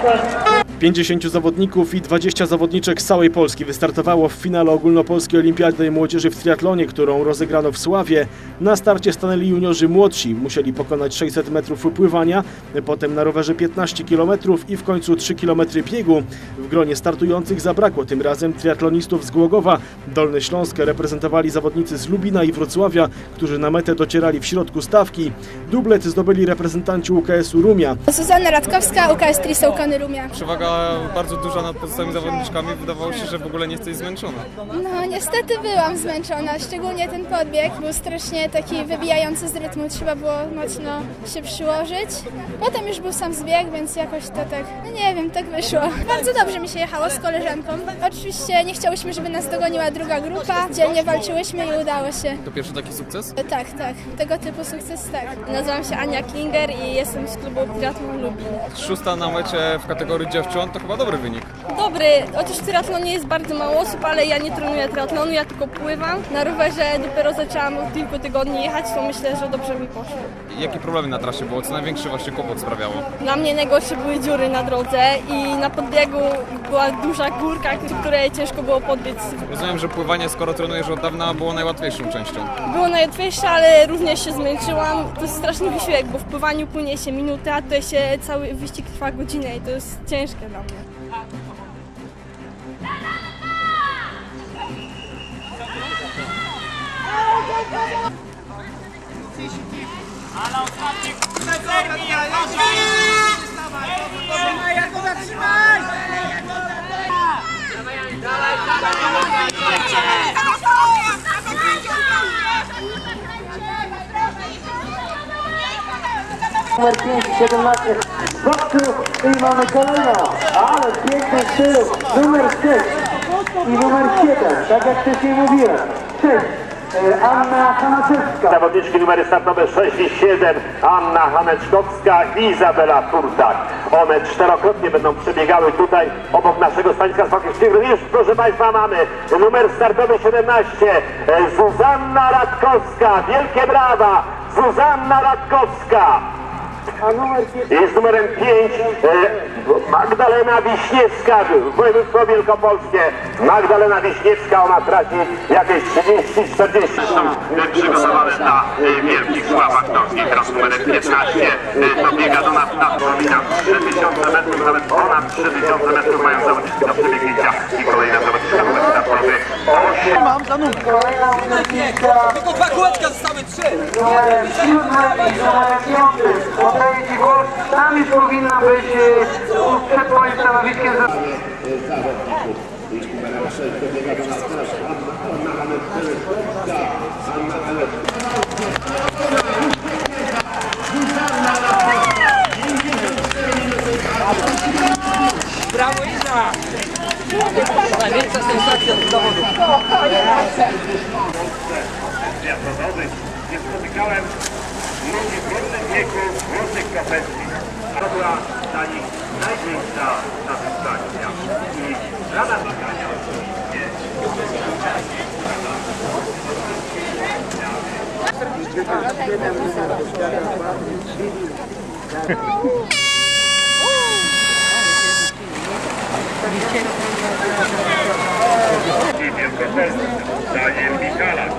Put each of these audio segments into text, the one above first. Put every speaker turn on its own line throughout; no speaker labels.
But
Pięćdziesięciu zawodników i 20 zawodniczek z całej Polski wystartowało w finale ogólnopolskiej olimpiady młodzieży w triatlonie, którą rozegrano w Sławie. Na starcie stanęli juniorzy młodsi. Musieli pokonać 600 metrów pływania, potem na rowerze 15 km i w końcu 3 km biegu. W gronie startujących zabrakło tym razem triatlonistów z Głogowa. Dolny Śląsk reprezentowali zawodnicy z Lubina i Wrocławia, którzy na metę docierali w środku stawki. Dublet zdobyli reprezentanci UKS-u Rumia.
Zuzanna Radkowska, UKS Trisałkany Rumia.
Przewaga bardzo duża nad pozostałymi zawodniczkami. Wydawało się, że w ogóle nie jesteś zmęczona.
No niestety byłam zmęczona, szczególnie ten podbieg był strasznie taki wybijający z rytmu, trzeba było mocno się przyłożyć. Potem już był sam zbieg, więc jakoś to tak, no nie wiem, tak wyszło. Bardzo dobrze mi się jechało z koleżanką. Oczywiście nie chciałyśmy, żeby nas dogoniła druga grupa, dzielnie walczyłyśmy i udało się.
To pierwszy taki sukces?
Tak, tak, tego typu sukces tak.
Nazywam się Ania Klinger i jestem z klubu Triathlon Lubin.
Szósta na mecie w kategorii dziewcząt to chyba dobry wynik.
Dobry, chociaż w triatlonie jest bardzo mało osób, ale ja nie trenuję triatlonu, ja tylko pływam. Na rowerze dopiero zaczęłam od kilku tygodni jechać, to myślę, że dobrze mi poszło.
Jakie problemy na trasie było? Co największy właśnie kłopot sprawiało?
Dla mnie najgorsze były dziury na drodze i na podbiegu była duża górka, której ciężko było podbiec.
Rozumiem, że pływanie, skoro trenujesz od dawna, było najłatwiejszą częścią.
Było najłatwiejsze, ale również się zmęczyłam. To jest straszny wysiłek, bo w pływaniu płynie się minutę, a tutaj się cały wyścig trwa godzinę i to jest ciężkie dla mnie.
numer 5, 17 boku i mamy kolejną, ale w pięknym stylu, numer 6 i numer 7, tak jak wcześniej mówiłem, 6, e, Anna Hanaczewska.
Zawodniczki numery startowe 6 i 7, Anna Haneczkowska i Izabela Turtak. One czterokrotnie będą przebiegały tutaj obok naszego staniska Sokiewskiego. Już proszę Państwa mamy numer startowy 17, e, Zuzanna Radkowska. Wielkie brawa, Zuzanna Radkowska.
A numer 5,
Jest numerem 5 Magdalena Wiśniewska, województwo wielkopolskie. Magdalena Wiśniewska, ona traci jakieś 30-40. Są e, przygotowane dla e, wielkich sławach norskich. Teraz numerem 15 e, dobiega do nas na Polina 3000 metrów, nawet ponad 3000 metrów mają zawodniczki do przebiegnięcia. I kolejna zawodniczka numer startowy 8.
kolejna uczestniczka
Tylko dwa kółeczka zostały!
Numerem 7 i numerem 5. Oddaję Ci głos, tam już powinna być przed moim stanowiskiem.
Brawo Iza! Największa sensacja z zawodu.
Nie spotykałem ludzi w różnym wieku, w różnych profesji. To była dla nich największa satysfakcja. I dla nas oczywiście i wielkopolscy Daniel Michalak.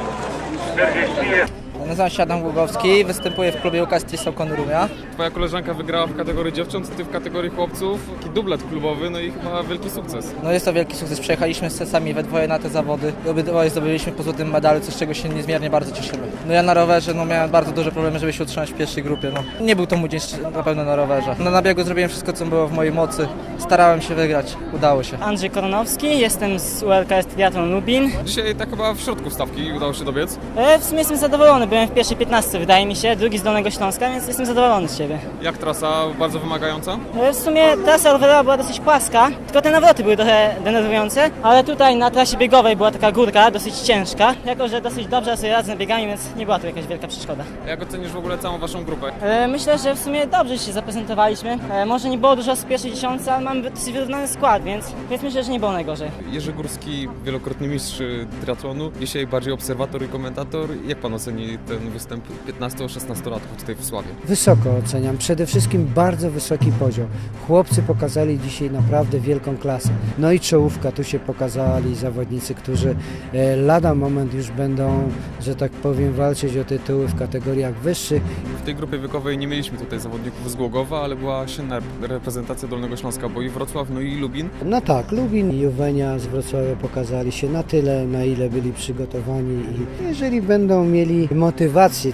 40 jest
Nazywam się Adam Głogowski, występuję w klubie UKS Tristan Konurumia.
Twoja koleżanka wygrała w kategorii dziewcząt, ty w kategorii chłopców. Taki dublet klubowy, no i chyba wielki sukces.
No jest to wielki sukces, przejechaliśmy z sesami we dwoje na te zawody. Obydwoje zdobyliśmy po złotym medalu, coś z czego się niezmiernie bardzo cieszymy. No ja na rowerze no miałem bardzo duże problemy, żeby się utrzymać w pierwszej grupie. No. Nie był to mój dzień na pewno na rowerze. No, na biegu zrobiłem wszystko, co było w mojej mocy. Starałem się wygrać, udało się.
Andrzej Koronowski, jestem z ULKS Triathlon Lubin.
Dzisiaj tak chyba w środku stawki udało się dobiec.
E, W sumie jestem zadowolony, byłem w pierwszej 15 wydaje mi się, drugi z Dolnego Śląska, więc jestem zadowolony z siebie.
Jak trasa? Bardzo wymagająca?
E, W sumie trasa rowerowa była dosyć płaska, tylko te nawroty były trochę denerwujące, ale tutaj na trasie biegowej była taka górka dosyć ciężka, jako że dosyć dobrze sobie radzę z biegami, więc nie była to jakaś wielka przeszkoda.
Jak ocenisz w ogóle całą waszą grupę?
E, Myślę, że w sumie dobrze się zaprezentowaliśmy. E, Może nie było dużo z pierwszej dziesiątce, ale mamy dosyć wyrównany skład, więc, więc myślę, że nie było najgorzej.
Jerzy Górski, wielokrotny mistrz triatlonu, dzisiaj bardziej obserwator i komentator. Jak pan oceni ten występ 15-16-latków tutaj w Sławie?
Wysoko oceniam, przede wszystkim bardzo wysoki poziom. Chłopcy pokazali dzisiaj naprawdę wielką klasę. No i czołówka, tu się pokazali zawodnicy, którzy e, lada moment już będą, że tak powiem, walczyć o tytuły w kategoriach wyższych.
W tej grupie wiekowej nie mieliśmy tutaj zawodników z Głogowa, ale była silna reprezentacja Dolnego Śląska, bo i Wrocław, no i Lubin.
No tak, Lubin i Juwenia z Wrocławia pokazali się na tyle, na ile byli przygotowani i jeżeli będą mieli motywację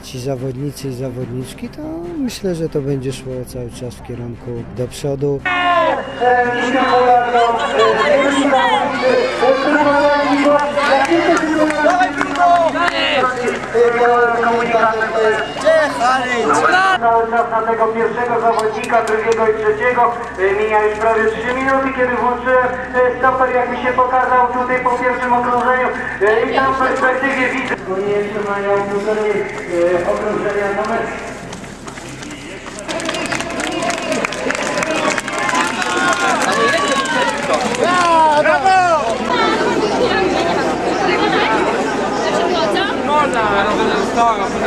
ci zawodnicy i zawodniczki, to myślę, że to będzie szło cały czas w kierunku do przodu.
Cały czas na tego pierwszego zawodnika, drugiego i trzeciego. Y, Mija już prawie 3 minuty, kiedy włączyłem y, stoper, jak mi się pokazał tutaj po pierwszym okrążeniu. Y, I tam w perspektywie widzę. Jeszcze mają y, okrążenia numer
Brawo! Não, não.